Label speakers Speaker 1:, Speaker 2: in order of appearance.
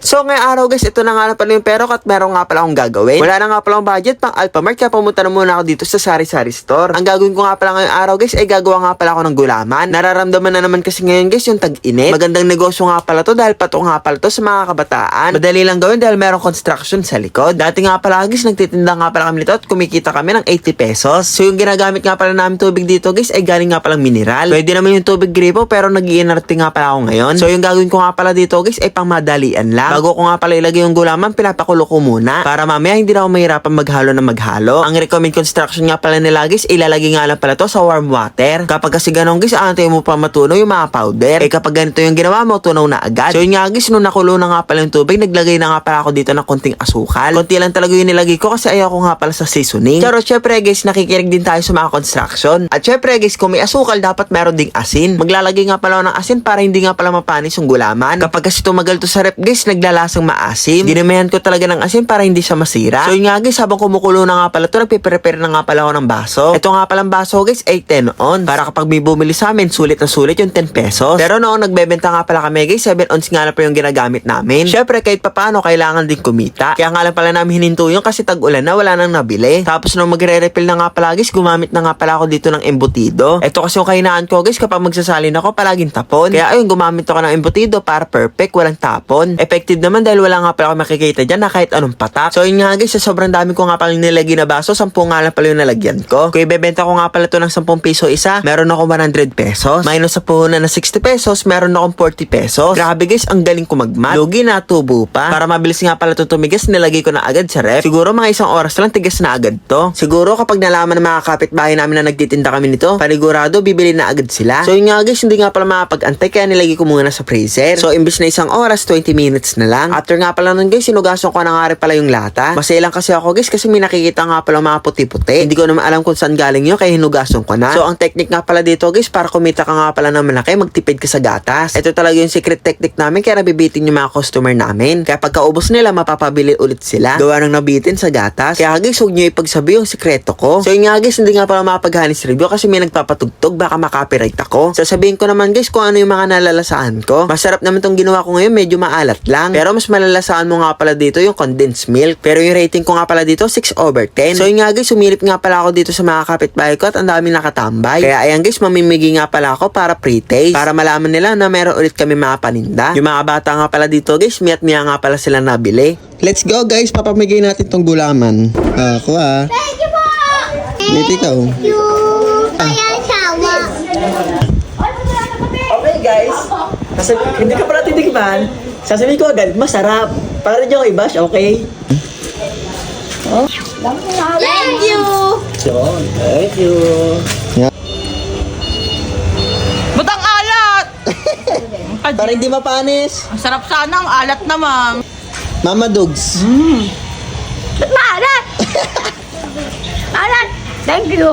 Speaker 1: So ngayong araw guys, ito na nga na pala yung pero at meron nga pala akong gagawin. Wala na nga pala akong budget pang Alphamart kaya pumunta na muna ako dito sa Sari Sari Store. Ang gagawin ko nga pala ngayong araw guys ay gagawa nga pala ako ng gulaman. Nararamdaman na naman kasi ngayon guys yung tag-init. Magandang negosyo nga pala to dahil pato nga pala to sa mga kabataan. Madali lang gawin dahil merong construction sa likod. Dati nga pala guys, nagtitinda nga pala kami nito at kumikita kami ng 80 pesos. So yung ginagamit nga pala namin tubig dito guys ay galing nga palang mineral. Pwede naman yung tubig gripo pero nag nga pala ako ngayon. So yung gagawin ko nga pala dito guys ay pang madalian lang. Bago ko nga pala ilagay yung gulaman, pinapakulo ko muna. Para mamaya hindi na ako mahirapan maghalo na maghalo. Ang recommend construction nga pala nila guys, ilalagay nga lang pala to sa warm water. Kapag kasi ganun guys, antay mo pa matunaw yung mga powder. Eh kapag ganito yung ginawa mo, tunaw na agad. So yun nga guys, nung nakulo na nga pala yung tubig, naglagay na nga pala ako dito ng konting asukal. Konti lang talaga yung nilagay ko kasi ayaw ko nga pala sa seasoning. Pero syempre guys, nakikinig din tayo sa mga construction. At syempre guys, kung may asukal, dapat meron ding asin. Maglalagay nga pala ako ng asin para hindi nga pala mapanis yung gulaman. Kapag kasi tumagal to sa rep guys, naglalasang maasim. Dinamihan ko talaga ng asin para hindi siya masira. So yun nga guys, habang kumukulo na nga pala to, nagpe-prepare na nga pala ako ng baso. Ito nga palang baso guys, ay 10 ons. Para kapag may bumili sa amin, sulit na sulit yung 10 pesos. Pero noong nagbebenta nga pala kami guys, 7 ons nga na pa yung ginagamit namin. Syempre kahit papaano, kailangan din kumita. Kaya nga lang pala namin hininto yung kasi tag-ulan na wala nang nabili. Tapos nung magre-refill na nga pala guys, gumamit na nga pala ako dito ng embutido. Ito kasi yung kainaan ko guys, kapag magsasalin ako, palaging tapon. Kaya ayun, gumamit ako ng embutido para perfect, walang tapon. Effective naman dahil wala nga pala ako makikita dyan na kahit anong patak. So yun nga guys, sa sobrang dami ko nga pala nilagay na baso, 10 nga lang pala yung nalagyan ko. Kung ibebenta ko nga pala to ng 10 piso isa, meron ako 100 pesos. Minus sa puhunan na 60 pesos, meron akong 40 pesos. Grabe guys, ang galing ko magmat. Lugi na tubo pa. Para mabilis nga pala to tumigas, nilagay ko na agad sa ref. Siguro mga isang oras lang tigas na agad to. Siguro kapag nalaman ng mga kapitbahay namin na nagtitinda kami nito, panigurado bibili na agad sila. So yun nga guys, hindi nga pala makapag-antay kaya nilagay ko muna sa freezer. So imbis na isang oras, 20 minutes na lang. After nga pala nun guys, sinugasan ko na nga rin pala yung lata. Masailang kasi ako guys kasi may nakikita nga pala mga puti-puti. Hindi ko naman alam kung saan galing yun kaya hinugasan ko na. So ang technique nga pala dito guys, para kumita ka nga pala ng malaki, magtipid ka sa gatas. Ito talaga yung secret technique namin kaya nabibitin yung mga customer namin. Kaya pagkaubos nila, mapapabili ulit sila. Gawa ng nabitin sa gatas. Kaya guys, huwag nyo ipagsabi yung sikreto ko. So yun nga guys, hindi nga pala mapaghanis review kasi may nagpapatugtog, baka makapiright ako. Sasabihin ko naman guys kung ano yung mga nalalasaan ko. Masarap naman tong ginawa ko ngayon, medyo maalat lang. Pero mas malalasaan mo nga pala dito yung condensed milk. Pero yung rating ko nga pala dito, 6 over 10. So yun nga guys, sumilip nga pala ako dito sa mga kapitbahay ko at ang dami nakatambay. Kaya ayan guys, mamimigay nga pala ako para pre-taste. Para malaman nila na meron ulit kami mga paninda. Yung mga bata nga pala dito guys, miyat miya nga pala sila nabili. Let's go guys, papamigay natin tong gulaman. Ako ah.
Speaker 2: Thank you po!
Speaker 1: Ikaw.
Speaker 2: You! Kaya sawa.
Speaker 1: Okay guys, kasi hindi ka pala titikman, sasabihin ko agad, masarap. Para nyo i-bash, okay?
Speaker 2: Thank you!
Speaker 1: So, thank you.
Speaker 3: Ba't ang alat?
Speaker 1: Para hindi mapanis,
Speaker 3: Ang sarap sana, ang alat naman.
Speaker 1: Mama Dugs.
Speaker 2: Ba't maalat? Alat! Thank you!